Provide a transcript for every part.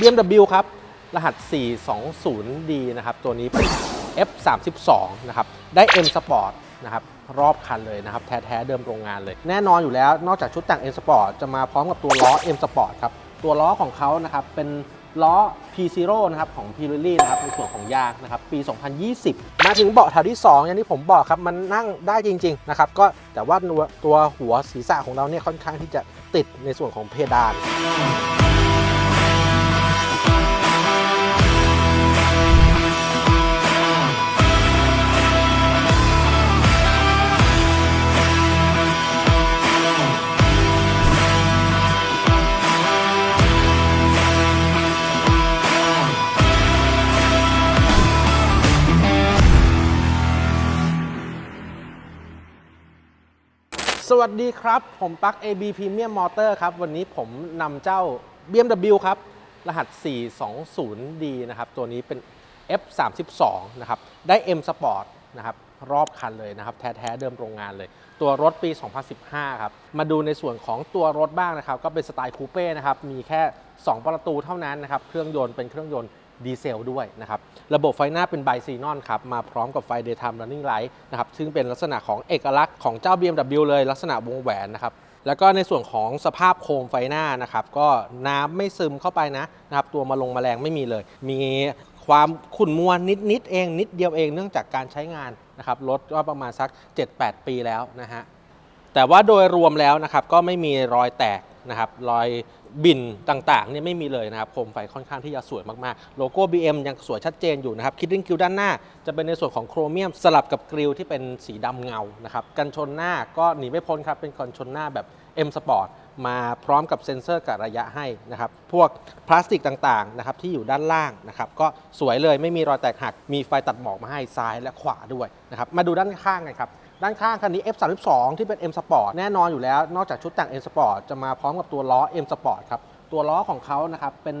BMW ครับ รหัส 420D นะครับ ตัวนี้เป็น F32 นะครับ ได้ M Sport นะครับ รอบคันเลยนะครับ แท้ ๆ เดิมโรงงานเลย แน่นอนอยู่แล้ว นอกจากชุดแต่ง M Sport จะมาพร้อมกับตัวล้อ M Sport ครับ ตัวล้อของเขานะครับ เป็นล้อ P0 นะครับ ของ Pirelli นะครับ ในส่วนของยางนะครับ ปี 2020 มาถึงเบาะแถวที่ 2 อย่างที่ผมบอกครับ มันนั่งได้จริง ๆ นะครับ ก็แต่ว่าตัวตัวหัวศีรษะของเราเนี่ยค่อนข้างที่จะติดในส่วนของเพดาน วัสดีครับ ผมปัก AB Premium Motor ครับ วันนี้ผมนำเจ้า BMW ครับ รหัส 420D นะครับ ตัวนี้เป็น F32 นะครับ ได้ M Sport นะครับ รอบคันเลยนะครับ แท้ ๆ เดิมโรงงานเลย ตัวรถปี 2015 ครับ มาดูในส่วนของตัวรถบ้างนะครับ ก็เป็นสไตล์คูเป้นะครับ มีแค่ 2 ประตูเท่านั้นนะครับ เครื่องยนต์เป็นเครื่องยนต์ ดีเซลด้วยนะครับ ระบบไฟหน้าเป็นไบซีนอนครับ มาพร้อมกับไฟ Daytime Running Light นะครับ ซึ่งเป็นลักษณะของเอกลักษณ์ของเจ้า BMW เลย ลักษณะวงแหวนนะครับ แล้วก็ในส่วนของสภาพโคมไฟหน้านะครับ ก็น้ำไม่ซึมเข้าไปนะนะครับ ตัวมาลงมาแมลงไม่มีเลย มีความขุ่นมัวนิดๆเองนิดเดียวเองเนื่องจากการใช้งานนะครับรถก็ประมาณสัก 7-8 ปีแล้วนะฮะแต่ว่าโดยรวมแล้วนะครับก็ไม่มีรอยแตก นะครับรอยบินต่างๆเนี่ยไม่มีเลยนะครับโคมไฟค่อนข้างที่จะสวยมากๆ โลโก้ BM ยังสวยชัดเจนอยู่นะครับคิดดิ้งคิวด้านหน้า จะเป็นในส่วนของโครเมียมสลับกับกริลที่เป็นสีดำเงานะครับกันชนหน้าก็หนีไม่พ้นครับเป็นกันชนหน้าแบบ M Sport มาพร้อมกับเซ็นเซอร์กะระยะให้นะครับ พวกพลาสติกต่างๆนะครับที่อยู่ด้านล่างนะครับ ก็สวยเลยไม่มีรอยแตกหักมีไฟตัดหมอกมาให้ซ้ายและขวาด้วยนะครับ มาดูด้านข้างกันครับ ด้านข้างคันนี้ F32 ที่เป็น M Sport แน่นอนอยู่แล้ว นอกจากชุดแต่ง M Sport จะมาพร้อมกับตัวล้อ M Sport ครับ ตัวล้อของเขานะครับเป็น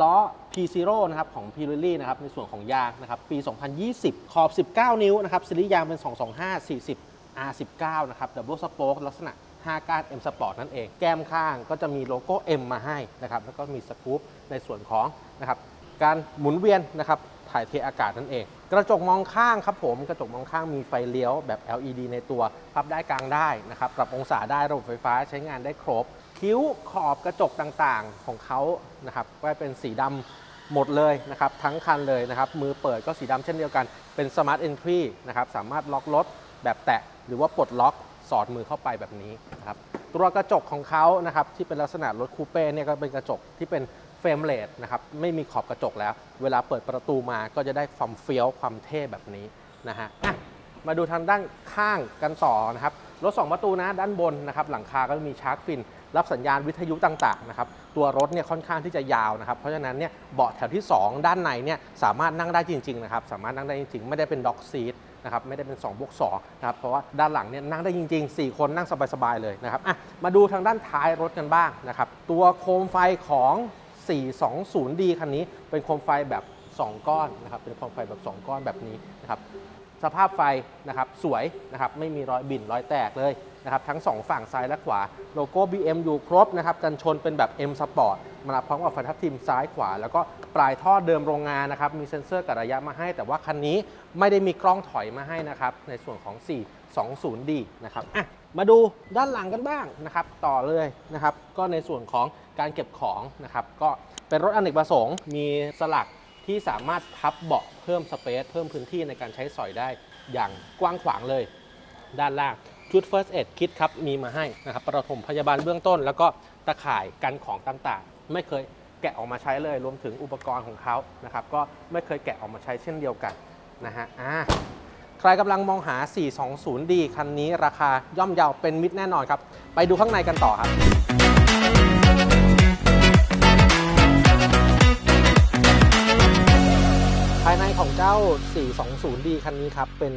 ล้อ P0 นะครับของ Pirelli นะครับในส่วนของยางนะครับปี 2020 ขอบ 19 นิ้วนะครับซีรีส์ยางเป็น 225 40 R19 นะครับ Double Spoke ลักษณะ 5ก้าน M Sport นั่นเอง แก้มข้างก็จะมีโลโก้ M มาให้นะครับแล้วก็มีสกู๊ปในส่วนของนะครับการหมุนเวียนนะครับ ถ่ายเทอากาศนั่นเอง กระจกมองข้างครับผมกระจกมองข้างมีไฟเลี้ยวแบบ LED ในตัวพับได้กลางได้นะครับปรับองศาได้ระบบไฟฟ้าใช้งานได้ครบ คิ้วขอบกระจกต่างๆของเขานะครับก็เป็นสีดำหมดเลยนะครับทั้งคันเลยนะครับมือเปิดก็สีดำเช่นเดียวกันเป็น Smart Entry นะครับสามารถล็อกรถแบบแตะหรือว่าปลดล็อกสอดมือเข้าไปแบบนี้นะครับตัวกระจกของเขานะครับที่เป็นลักษณะรถคูเป้เนี่ยก็เป็นกระจกที่เป็น รมเลสนะครับไม่มีขอบกระจกแล้ว เวลาเปิดประตูมาก็จะได้ความเฟี้ยวความเท่แบบนี้นะฮะะมาดูทางด้านข้างกันต่อนะครับรถ 2 ประตูนะด้านบนนะครับหลังคาก็จะมีชาร์กฟิน รับสัญญาณวิทยุต่างๆนะครับตัวรถเนี่ยค่อนข้างที่จะยาวนะครับเพราะฉะนั้นเนี่ยเบาะแถวที่ 2 ด้านในเนี่ยสามารถนั่งได้จริงๆนะครับสามารถนั่งได้จริงๆ ไม่ได้เป็นด็อกซีทนะครับไม่ได้เป็น2บวก2นะครับเพราะว่าด้านหลังเนี่ยนั่งได้จริง ๆ 4 คนนั่งสบายๆเลยนะครับอะมาดูทางด้านท้ายรถกันบ้างนะครับตัวโคมไฟของ 420D คันนี้เป็นโคมไฟแบบ 2 ก้อนนะครับเป็นโคมไฟแบบ 2 ก้อนแบบนี้นะครับสภาพไฟนะครับสวยนะครับไม่มีรอยบิ่นรอยแตกเลยนะครับทั้ง 2 ฝั่งซ้ายและขวาโลโก้ BM อยู่ครบนะครับกันชนเป็นแบบ M Sport มาพร้อมกับไฟทับทิมซ้ายขวา แล้วก็ปลายท่อเดิมโรงงานนะครับมีเซ็นเซอร์กับระยะมาให้ แต่ว่าคันนี้ไม่ได้มีกล้องถอยมาให้นะครับในส่วนของ 420D นะครับอะ มาดูด้านหลังกันบ้างนะครับ ต่อเลยนะครับ ก็ในส่วนของการเก็บของนะครับ ก็เป็นรถอเนกประสงค์ มีสลักที่สามารถพับเบาะเพิ่มสเปซเพิ่มพื้นที่ในการใช้สอยได้อย่างกว้างขวางเลย ด้านล่างชุด First Aid Kit ครับ มีมาให้นะครับประถมพยาบาลเบื้องต้น แล้วก็ตะข่ายกันของต่างๆ ไม่เคยแกะออกมาใช้เลย รวมถึงอุปกรณ์ของเขานะครับ ก็ไม่เคยแกะออกมาใช้เช่นเดียวกันนะฮะอ่า รกำลังมองหา 420D คันนี้ราคาย่อมเยาเป็นมิตรแน่นอนครับ ไปดูข้างในกันต่อครับ ภายในของเจ้า 420D คันนี้ครับเป็น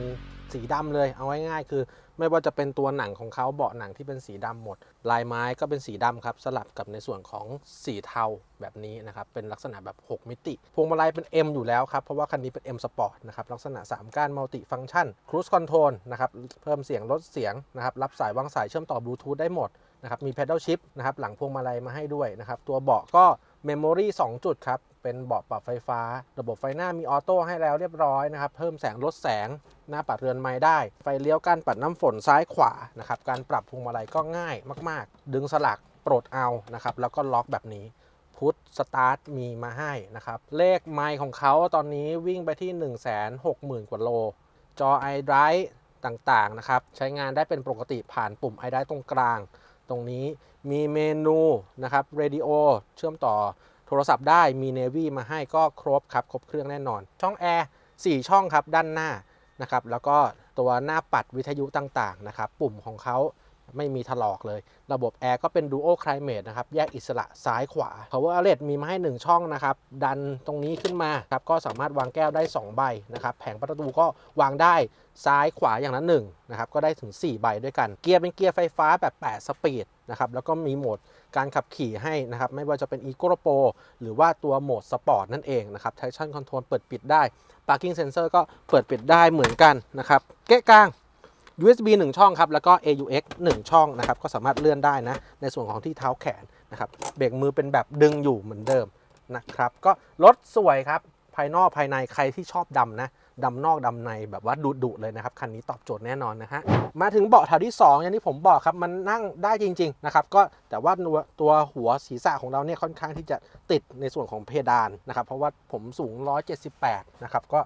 สีดำเลยเอาง่ายๆคือ ไม่ว่าจะเป็นตัวหนังของเขาเบาะหนังที่เป็นสีดำหมด ลายไม้ก็เป็นสีดำครับสลับกับในส่วนของสีเทาแบบนี้นะครับเป็นลักษณะแบบ 6 มิติ พวงมาลัยเป็น M อยู่แล้วครับเพราะว่าคันนี้เป็น M Sport นะครับลักษณะ 3 ก้านมัลติฟัง c t ชัน Cruise Control นะครับเพิ่มเสียงลดเสียงนะครับรับสายวางสายเชื่อมต่อบลูทูธได้หมดนะครับมี pedal shift นะครับหลังพวงมาลัยมาให้ด้วยนะครับตัวเบาะก็ memory 2 จุดครับเป็นเบาะปรับไฟฟ้า ระบบไฟหน้ามีออโต้ให้แล้วเรียบร้อยนะครับ เพิ่มแสงลดแสง หน้าปัดเรือนไม้ได้ ไฟเลี้ยวการปัดน้ำฝนซ้ายขวานะครับการปรับพวงมาลัยก็ง่ายมาก ๆ ดึงสลักปลดเอานะครับแล้วก็ล็อกแบบนี้พุทสตาร์ทมีมาให้นะครับเลขไมล์ของเขาตอนนี้วิ่งไปที่ 1 6 0 0 0 0 กว่าโล จอ iDrive ต่างๆนะครับใช้งานได้เป็นปกติผ่านปุ่ม iDrive ตรงกลาง ตรงนี้มีเมนูนะครับเรดิโอเชื่อมต่อโทรศัพท์ได้มี Navy มาให้ก็ครบครับ ครบเครื่องแน่นอน ช่องแอร์4ช่องครับ ด้านหน้า นะครับแล้วก็ตัวหน้าปัดวิทยุต่างๆนะครับปุ่มของเขา ไม่มีถลอกเลย ระบบแอร์ก็เป็น Duo Climate นะครับ แยกอิสระซ้ายขวา Power Outlet มีมาให้ 1 ช่องนะครับ ดันตรงนี้ขึ้นมาครับ ก็สามารถวางแก้วได้ 2 ใบนะครับ แผงประตูก็วางได้ซ้ายขวาอย่างละหนึ่งนะครับ ก็ได้ถึง 4 ใบด้วยกัน เกียร์เป็นเกียร์ไฟฟ้าแบบ 8 สปีดนะครับ แล้วก็มีโหมดการขับขี่ให้นะครับ ไม่ว่าจะเป็น Eco Pro หรือว่าตัวโหมดสปอร์ตนั่นเองนะครับ Traction Control เปิดปิดได้ Parking Sensor ก็เปิดปิดได้เหมือนกันนะครับ เกะกลาง USB 1 ช่องครับ แล้วก็ AUX 1 ช่องนะครับ ก็สามารถเลื่อนได้นะ ในส่วนของที่เท้าแขนนะครับ เบรกมือเป็นแบบดึงอยู่เหมือนเดิมนะครับ ก็รถสวยครับ ภายนอกภายในใครที่ชอบดำนะดำนอกดำในแบบว่าดุดุเลยนะครับ คันนี้ตอบโจทย์แน่นอนนะฮะ มาถึงเบาะแถวที่ 2 อย่างที่ผมบอกครับ มันนั่งได้จริง ๆ นะครับ ก็แต่ว่าตัวหัวศีรษะของเราเนี่ยค่อนข้างที่จะติดในส่วนของเพดานนะครับ เพราะว่าผมสูง 178 นะครับ ก็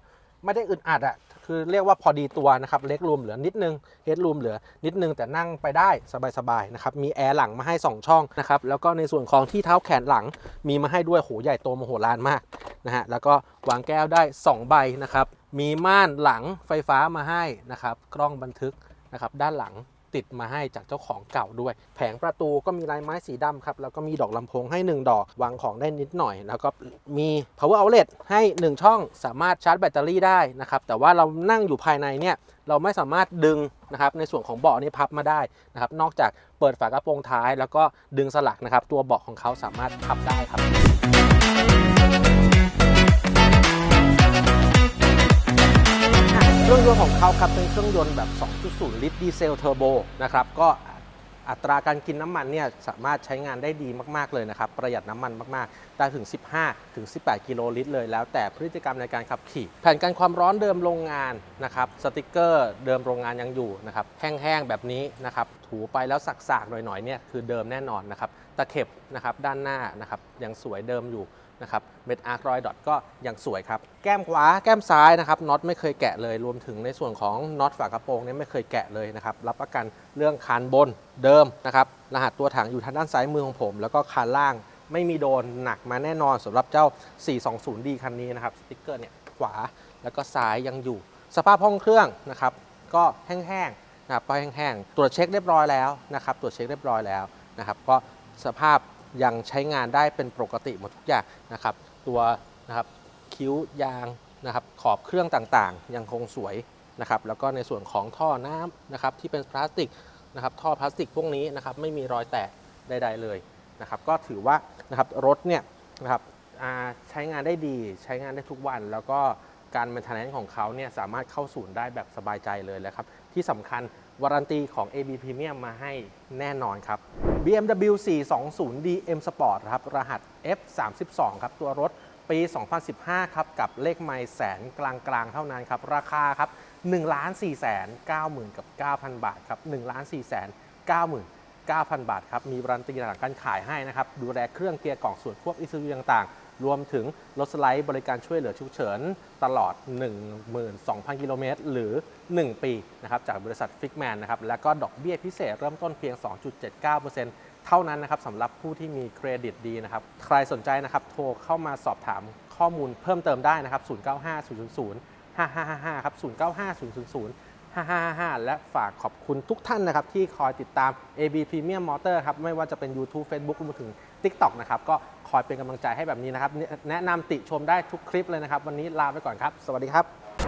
ไม่ได้อึดอัดอะ คือเรียกว่าพอดีตัวนะครับเล็กรวมเหลือนิดนึงเฮดรูมเหลือนิดนึงแต่นั่งไปได้สบายๆนะครับมีแอร์หลังมาให้ 2 ช่องนะครับแล้วก็ในส่วนของที่เท้าแขนหลังมีมาให้ด้วยโหใหญ่โตมโหฬารมากนะฮะแล้วก็วางแก้วได้ 2 ใบนะครับมีม่านหลังไฟฟ้ามาให้นะครับกล้องบันทึกนะครับด้านหลัง ติดมาให้จากเจ้าของเก่าด้วย แผงประตูก็มีลายไม้สีดำครับ แล้วก็มีดอกลำโพงให้ 1 ดอกวางของได้นิดหน่อย แล้วก็มี power outlet ให้ 1 ช่องสามารถชาร์จแบตเตอรี่ได้นะครับ แต่ว่าเรานั่งอยู่ภายในเนี่ยเราไม่สามารถดึงนะครับในส่วนของเบาะนี้พับมาได้นะครับ นอกจากเปิดฝากระโปรงท้าย แล้วก็ดึงสลักนะครับ ตัวเบาะของเขาสามารถพับได้ครับ รื่องของเขาครับเป็นเครื่องยนต์แบบ 2.0 ลิตรดีเซลเทอร์โบนะครับก็อัตราการกินน้ำมันเนี่ยสามารถใช้งานได้ดีมาก ๆ เลยนะครับ ประหยัดน้ำมันมาก ๆ ได้ถึง 15 ถึง 18 กิโลลิตรเลย แล้วแต่พฤติกรรมในการขับขี่ แผ่นกันความร้อนเดิมโรงงานนะครับ สติกเกอร์เดิมโรงงานยังอยู่นะครับ แห้ง ๆ แบบนี้นะครับ ถูไปแล้วสักๆ หน่อย ๆ เนี่ยคือเดิมแน่นอนนะครับ ตะเข็บนะครับด้านหน้านะครับยังสวยเดิมอยู่ นะครับเม็ดอาร์ครอยดอทก็ยังสวยครับ แก้มขวาแก้มซ้ายนะครับน็อตไม่เคยแกะเลย รวมถึงในส่วนของน็อตฝากระโปรงเนี่ยไม่เคยแกะเลยนะครับ รับประกันเรื่องคานบนเดิมนะครับ รหัสตัวถังอยู่ทางด้านซ้ายมือของผม แล้วก็คานล่างไม่มีโดนหนักมาแน่นอนสำหรับเจ้า 420D คันนี้นะครับสติ๊กเกอร์เนี่ยขวาแล้วก็ซ้ายยังอยู่ สภาพห้องเครื่องนะครับ ก็แห้งๆนะครับก็แห้งๆตรวจเช็คเรียบร้อยแล้วนะครับ ตรวจเช็คเรียบร้อยแล้วนะครับ ก็สภาพ ยังใช้งานได้เป็นปกติหมดทุกอย่างนะครับ ตัวนะครับคิ้วยางนะครับขอบเครื่องต่างๆ ยังคงสวยนะครับ แล้วก็ในส่วนของท่อน้ำนะครับที่เป็นพลาสติกนะครับท่อพลาสติกพวกนี้นะครับไม่มีรอยแตกใด ๆเลยนะครับ ก็ถือว่านะครับรถเนี่ยนะครับใช้งานได้ดีใช้งานได้ทุกวัน แล้วก็การ m ม i เ t น n ของเขาเนี่ยสามารถเข้าศูนย์ได้แบบสบายใจเลยแหละครับ ที่สำคัญวารันตีของ AB Premium มาให้แน่นอนครับ BMW 420D M Sport ครับ รหัส F32 ครับ ตัวรถปี 2015 ครับ กับเลขไมล์แสนกลางๆ เท่านั้นครับ ราคาครับ1 4 9 0 0 0 0กับ 9,000 บาทครับ1 4 9 9 0 9,000 บาทครับ มีบรันตีหลังการขายให้นะครับ ดูแลเครื่องเกียร์กล่องส่วนควบอิซูต่างๆ รวมถึงรถสไลด์บริการช่วยเหลือฉุกเฉินตลอด 12,000 กิโลเมตร หรือ 1 ปีนะครับจากบริษัทฟิกแมนนะครับแล้วก็ดอกเบี้ยพิเศษเริ่มต้นเพียง 2.79%เท่านั้นนะครับสำหรับผู้ที่มีเครดิตดีนะครับ ใครสนใจนะครับโทรเข้ามาสอบถามข้อมูลเพิ่มเติมได้นะครับ 095 000 5555 ครับ 095 000 5555 และฝากขอบคุณทุกท่านนะครับ ที่คอยติดตาม AB Premium Motor ครับ ไม่ว่าจะเป็น YouTube Facebook รวมถึง TikTok นะครับ ก็คอยเป็นกำลังใจให้แบบนี้นะครับ แนะนำติชมได้ทุกคลิปเลยนะครับ วันนี้ลาไปก่อนครับ สวัสดีครับ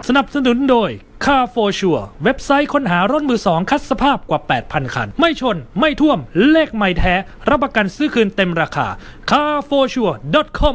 สนับสนุนโดย Car for Sure เว็บไซต์ค้นหารถมือสองคัดสภาพกว่า 8,000 คัน ไม่ชน ไม่ท่วม เลขไม่แท้ รับประกันซื้อคืนเต็มราคา carforsure.com